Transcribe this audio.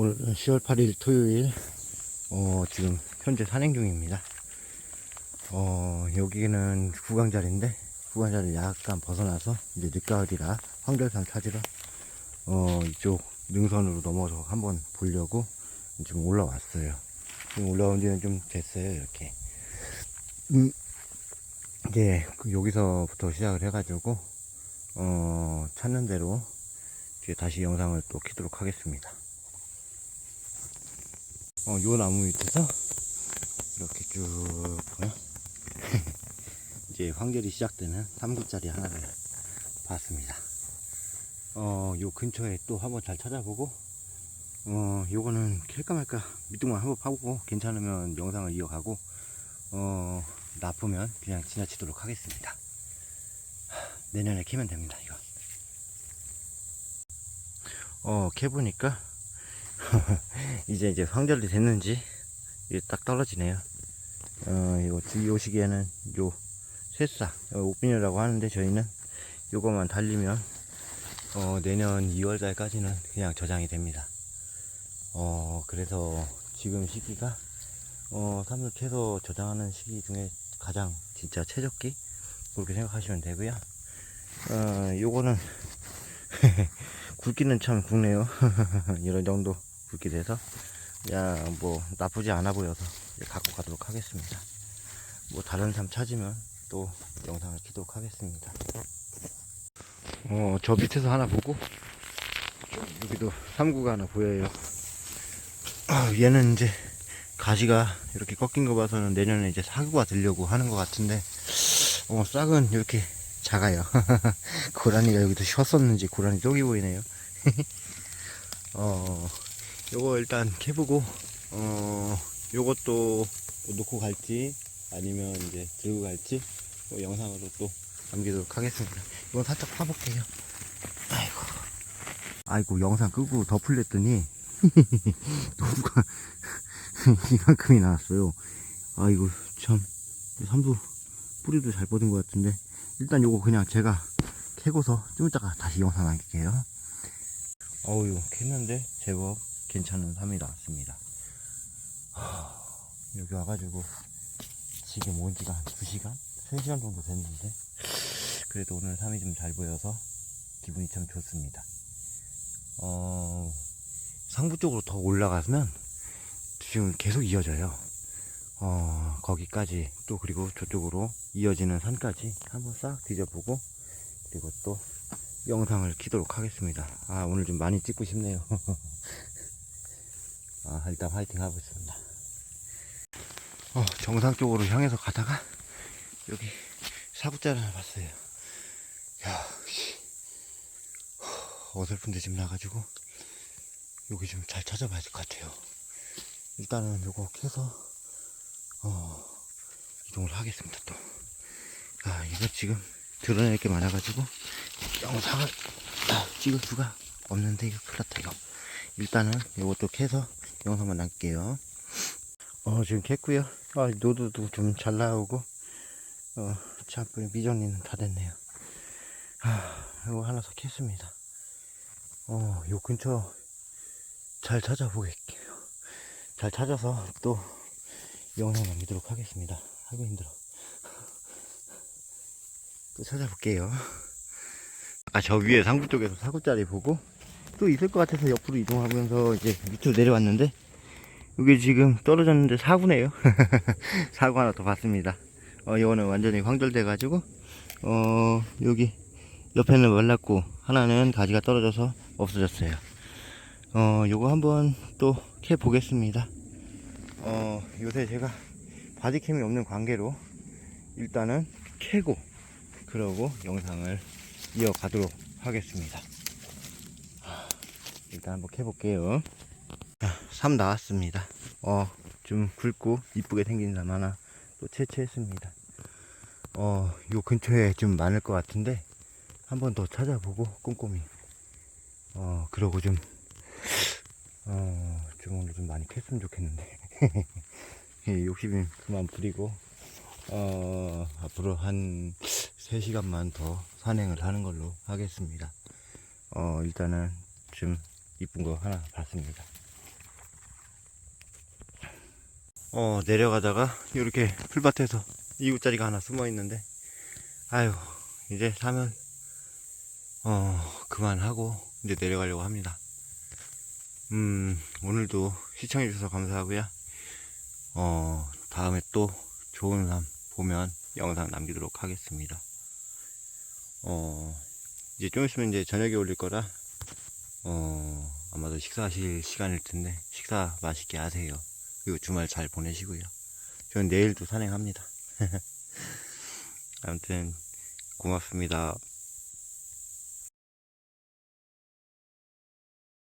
오늘은 10월 8일 토요일, 어, 지금 현재 산행 중입니다. 어, 여기는 구강자리인데, 구강자리 약간 벗어나서, 이제 늦가을이라 황별산 찾으러, 어, 이쪽 능선으로 넘어서 한번 보려고 지금 올라왔어요. 지금 올라온 지는 좀 됐어요, 이렇게. 음, 이제 그 여기서부터 시작을 해가지고, 어, 찾는 대로 다시 영상을 또 키도록 하겠습니다. 어, 요 나무 밑에서 이렇게 쭉 보면 이제 황절이 시작되는 3구짜리 하나를 봤습니다. 어, 요 근처에 또 한번 잘 찾아보고 어, 요거는 캘까 말까 밑둥만 한번 파보고 괜찮으면 영상을 이어가고 어, 나쁘면 그냥 지나치도록 하겠습니다. 하, 내년에 캐면 됩니다, 이거. 어, 캐보니까 이제 이제 황절이 됐는지 이게 딱 떨어지네요. 어, 이거 요 시기에는 요 새싹 어, 옥빈이라고 하는데 저희는 요거만 달리면 어, 내년 2월 달까지는 그냥 저장이 됩니다. 어, 그래서 지금 시기가 어, 삼을 캐서 저장하는 시기 중에 가장 진짜 최적기 그렇게 생각하시면 되고요. 어, 요거는 굵기는 참 굵네요. 이런 정도 굵기 돼서 야 뭐 나쁘지 않아 보여서 갖고 가도록 하겠습니다. 뭐 다른 삶 찾으면 또 영상을 키도록 하겠습니다. 어저 밑에서 하나 보고 여기도 삼구가 하나 보여요. 아, 얘는 이제 가지가 이렇게 꺾인 거 봐서는 내년에 이제 사구가 되려고 하는 것 같은데 어 싹은 이렇게 작아요. 고라니가 여기도 쉬었었는지 고라니 쪽이 보이네요. 어, 요거 일단 캐보고, 어, 요것도 놓고 갈지, 아니면 이제 들고 갈지, 또 영상으로 또 남기도록 하겠습니다. 이건 살짝 파볼게요. 아이고. 아이고, 영상 끄고 덮을랬더니, 노루가 이만큼이 나왔어요. 아이고, 참, 삼도 뿌리도 잘 뻗은 것 같은데, 일단 요거 그냥 제가 캐고서 좀 이따가 다시 영상 남길게요. 어우, 캤는데 제법 괜찮은 삶이 나왔습니다. 하, 여기 와가지고 지금 온 지가 한 2시간? 3시간 정도 됐는데 그래도 오늘 삶이 좀 잘 보여서 기분이 참 좋습니다. 어, 상부 쪽으로 더 올라가면 지금 계속 이어져요. 어, 거기까지 또 그리고 저쪽으로 이어지는 산까지 한번 싹 뒤져보고 그리고 또 영상을 키도록 하겠습니다. 아, 오늘 좀 많이 찍고 싶네요. 아, 일단 화이팅 하고 있습니다. 어, 정상 쪽으로 향해서 가다가 여기 사구자를 봤어요. 야, 씨. 어, 어설픈데 지금 나가지고 여기 좀 잘 찾아봐야 될 것 같아요. 일단은 요거 캐서 어, 이동을 하겠습니다, 또. 아, 이거 지금 드러낼 게 많아가지고, 영상을 아, 찍을 수가 없는데, 이거 큰일 났다, 이거. 일단은 이것도 캐서 영상만 남길게요. 어, 지금 캤고요 아, 노드도 좀 잘 나오고, 어, 참, 미정리는 다 됐네요. 아, 이거 하나 더 캤습니다. 어, 요 근처 잘 찾아보겠게요. 잘 찾아서 또 영상 남기도록 하겠습니다. 아이고 힘들어. 또 찾아볼게요. 아까 저 위에 상부 쪽에서 사구짜리 보고 또 있을 것 같아서 옆으로 이동하면서 이제 밑으로 내려왔는데 여기 지금 떨어졌는데 사구네요. 사구 하나 더 봤습니다. 어, 이거는 완전히 황절돼 가지고 어, 여기 옆에는 말랐고 하나는 가지가 떨어져서 없어졌어요. 어, 요거 한번 또 캐 보겠습니다. 어, 요새 제가 바디캠이 없는 관계로 일단은 캐고 그러고 영상을 이어가도록 하겠습니다. 하, 일단 한번 캐볼게요. 자, 3 나왔습니다. 어, 좀 굵고 이쁘게 생긴 삶 하나 또 채취했습니다. 어, 요 근처에 좀 많을 것 같은데 한 번 더 찾아보고 꼼꼼히 어, 그러고 좀 어, 좀 오늘 좀 많이 캤으면 좋겠는데. 예, 욕심이 그만 부리고, 어, 앞으로 한 3시간만 더 산행을 하는 걸로 하겠습니다. 어, 일단은 좀 이쁜 거 하나 봤습니다. 어, 내려가다가 이렇게 풀밭에서 이웃자리가 하나 숨어 있는데, 아유, 이제 사면, 어, 그만하고 이제 내려가려고 합니다. 음, 오늘도 시청해주셔서 감사하고요. 어, 다음에 또 좋은 삶 보면 영상 남기도록 하겠습니다. 어, 이제 좀 있으면 이제 저녁에 올릴 거라, 어, 아마도 식사하실 시간일 텐데, 식사 맛있게 하세요. 그리고 주말 잘 보내시고요. 저는 내일도 산행합니다. 아무튼, 고맙습니다.